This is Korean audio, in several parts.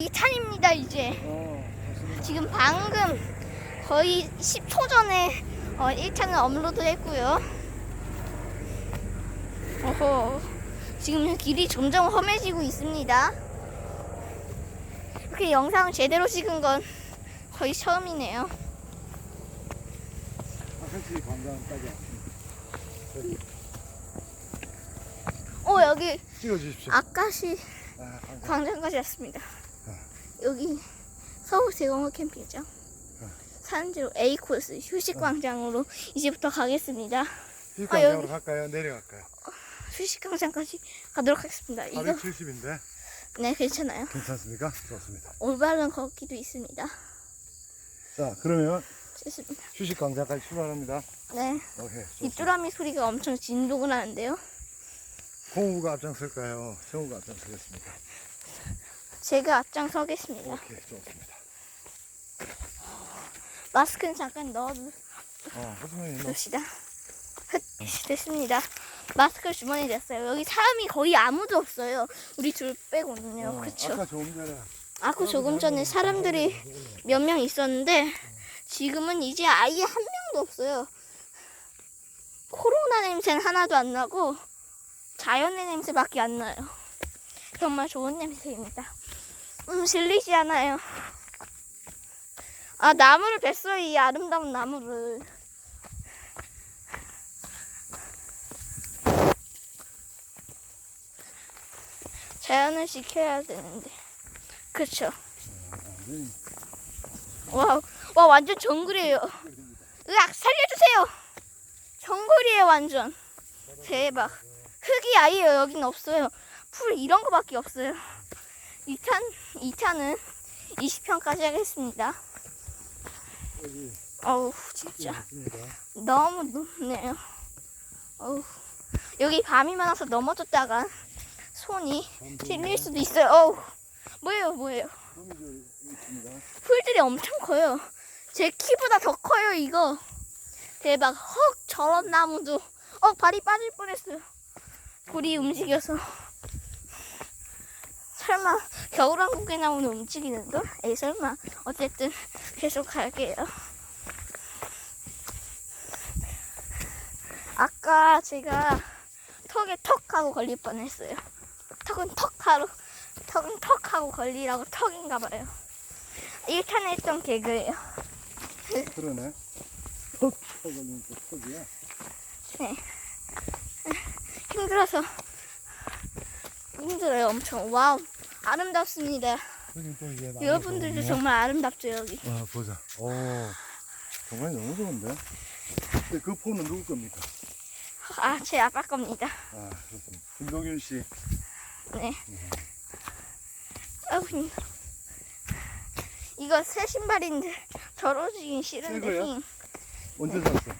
2탄입니다 이제 어, 좋습니다. 지금 방금 거의 10초 전에 어, 1탄을 업로드 했고요 어허 지금 길이 점점 험해지고 있습니다 이렇게 영상 제대로 찍은 건 거의 처음이네요 관광까지. 어 여기 찍어주십시오. 아까시 아. 광장까지 왔습니다. 여기 서울 대공원 캠핑장 산지로 A 코스 휴식 광장으로 이제부터 가겠습니다. 휴관장으로 여기- 갈까요? 내려갈까요? 휴식 광장까지 가도록 하겠습니다. 이거 470인데 네 괜찮아요. 괜찮습니까? 좋습니다. 올바른 걷기도 있습니다. 자, 그러면 좋습니다. 휴식 광장까지 출발합니다. 네 오케이. 좋습니다. 빗두라미 소리가 엄청 진동을 하는데요. 공우가 앞장설까요? 정우가 앞장서겠습니까? 제가 앞장서겠습니다. 오케이, 좋습니다. 마스크는 잠깐 넣어 어, 둡시다. 흑, 됐습니다. 마스크를 주머니에 냈어요. 여기 사람이 거의 아무도 없어요. 우리 둘 빼고는요. 어, 그쵸? 아까 조금 전에 아까 조금 전에 사람들이 몇 명 있었는데 지금은 이제 아예 한 명도 없어요. 코로나 냄새는 하나도 안 나고 자연의 냄새밖에 안 나요. 정말 좋은 냄새입니다. 음, 질리지 않아요. 아, 나무를 뱄어요. 이 아름다운 나무를. 자연을 지켜야 되는데. 그쵸? 네. 와, 와 완전 정글이에요. 으악 살려주세요. 정글이에요 완전. 대박. 흙이 아예 여긴 없어요. 풀 이런 거밖에 없어요. 2탄 2탄은 20편까지 하겠습니다. 어우 진짜. 너무 높네요. 어우 여기 밤이 많아서 넘어졌다가 손이 찔릴 수도 있어요. 어우 뭐예요 뭐예요? 풀들이 엄청 커요. 제 키보다 더 커요, 이거. 대박. 헉, 저런 나무도. 어, 발이 빠질 뻔했어요. 돌이 움직여서. 설마, 겨울왕국의 나무는 움직이는 걸? 에이, 설마. 어쨌든, 계속 갈게요. 아까 제가 턱에 턱 하고 걸릴 뻔했어요. 턱은 턱 하고, 턱은 턱 하고 걸리라고 턱인가 봐요. 1탄에 했던 개그예요. 그러네. 턱 걸리는 그 턱이야. 힘들어서 힘들어요 엄청. 와우 아름답습니다. 여기 또 이게 나무 여러분들도. 정말 아름답죠 여기. 와 보자. 오 정말 너무 좋은데. 근데 그 폰은 누구 겁니까? 아 제 아빠 겁니다. 아 그렇습니다. 김동윤 씨. 네. 아우 힘들어. 이거 새 신발인데 더러지긴 싫은데 새? 힘. 언제 샀어?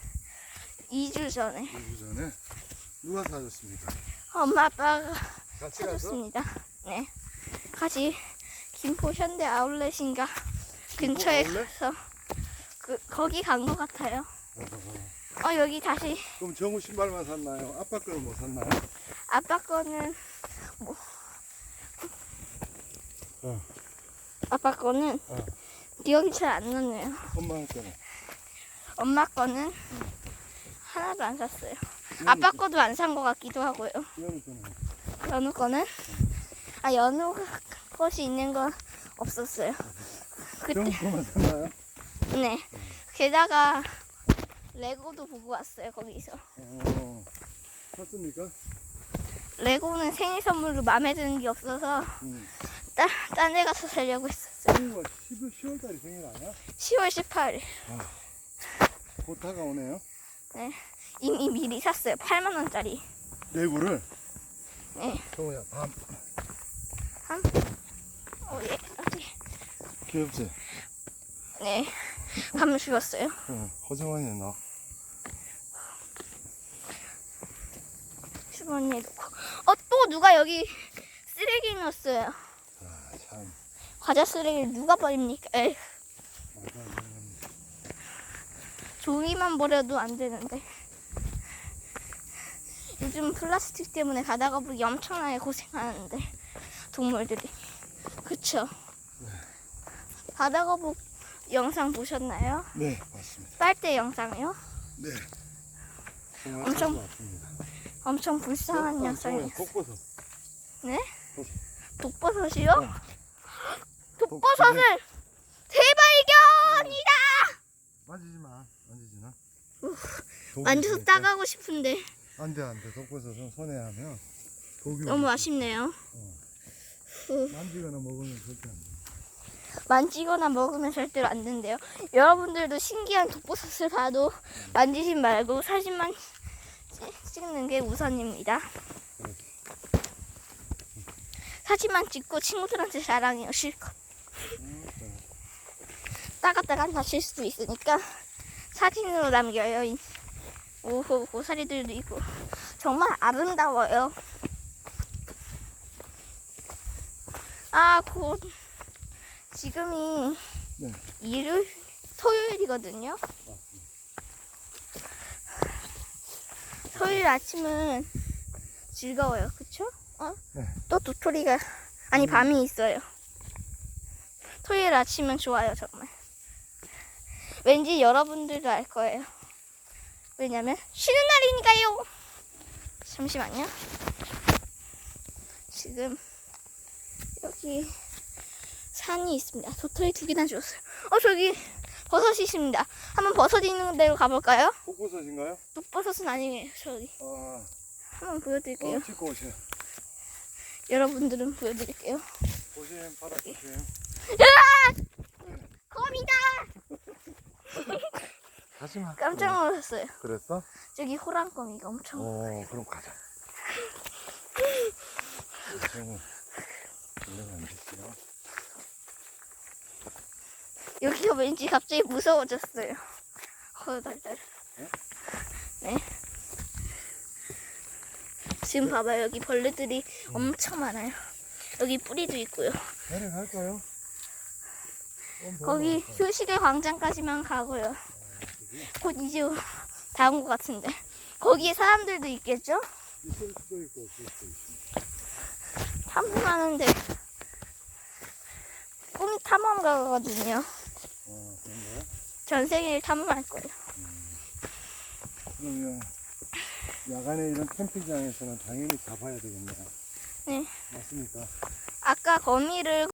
2주 전에 2주 전에. 누가 사줬습니까? 엄마 아빠가 같이 가서. 사줬습니다. 네. 같이 김포 현대 아울렛인가 근처에 아울렛? 가서 그 거기 간 것 같아요. 어, 어 여기 다시 그럼 정우 신발만 샀나요? 아빠 거는 못 샀나요? 아빠 거는 뭐 어. 아빠 거는 어. 기억이 잘 안 나네요. 엄마 거는. 엄마 거는 하나도 안 샀어요. 아빠 거도 안 산 것 같기도 하고요. 거는. 연우 거는 아 연우 것이 있는 건 없었어요. 그때 거만 샀나요? 네. 게다가 레고도 보고 왔어요 거기서. 어. 샀습니까? 레고는 생일 선물로 마음에 드는 게 없어서 응. 딴, 딴데 가서 살려고 했었어요. 정우가 10월, 10월달에 생일 아니야? 10월 18일. 곧 다가오네요. 네. 이미 미리 샀어요. 8만 원짜리. 내구를. 네. 정우야 밤. 어, 예. 어디? 귀엽지? 네. 밤을 죽었어요. 응. 허정원이 너. 주머니에 넣고. 어, 또 누가 여기 쓰레기 넣었어요. 아, 참. 과자 쓰레기를 누가 버립니까? 에이. 종이만 버려도 안 되는데. 요즘 플라스틱 때문에 가다가 보기 엄청나게 고생하는데 동물들이 그쵸? 바다거북 영상 보셨나요? 네, 맞습니다. 빨대 영상이요? 네. 정말 엄청. 엄청 불쌍한 어, 영상이에요. 독버섯. 네? 독버섯이요? 어. 독버섯을 대발견이다! 만지지 마. 만지지 마. 만져서 따가고 싶은데 안돼 안돼. 독버섯은 손에 하면 너무. 아쉽네요. 만지거나 먹으면 절대 안 돼. 만지거나 먹으면 절대로 안 된대요. 여러분들도 신기한 독버섯을 봐도 만지지 말고 사진만 찍- 찍는 게 우선입니다. 사진만 찍고 친구들한테 자랑해요. 실컷. 따가따가 다칠 수도 있으니까 사진으로 남겨요. 이- 오호 고사리들도 있고 정말 아름다워요. 아, 곧 지금이 네. 일요일, 토요일이거든요. 토요일 아침은 즐거워요, 그쵸? 어? 네. 또 도토리가 아니 밤이 있어요. 토요일 아침은 좋아요, 정말. 왠지 여러분들도 알 거예요. 왜냐면 쉬는 날이니까요. 잠시만요. 지금 여기 산이 있습니다. 도토리 두 개나 주었어요. 어 저기 버섯이 있습니다. 한번 버섯 있는 데로 가볼까요? 독버섯인가요? 독버섯은 아니에요. 저기 아, 한번 보여드릴게요. 어, 찍고 오세요. 여러분들은 보여드릴게요. 조심 바닥 조심. 거미다! 가지 마. 깜짝 놀랐어요. 그랬어? 저기 호랑거미가 엄청. 어, 그럼 가자. 히 올라가 앉으세요. 여기가 왠지 갑자기 무서워졌어요. 허달달. 네. 지금 봐봐요. 여기 벌레들이 엄청 많아요. 여기 뿌리도 있고요. 내려갈까요? 거기 휴식의 광장까지만 가고요. 곧 이제 다 온 것 같은데. 거기에 사람들도 있겠죠? 있을 수도 있고 없을 수도 있어. 탐험하는데 탐험가거든요. 어, 그런가요? 전 세계를 탐험할 거예요. 그러면 야간에 이런 캠핑장에서는 당연히 잡아야 되겠네요. 네. 맞습니까? 아까 거미를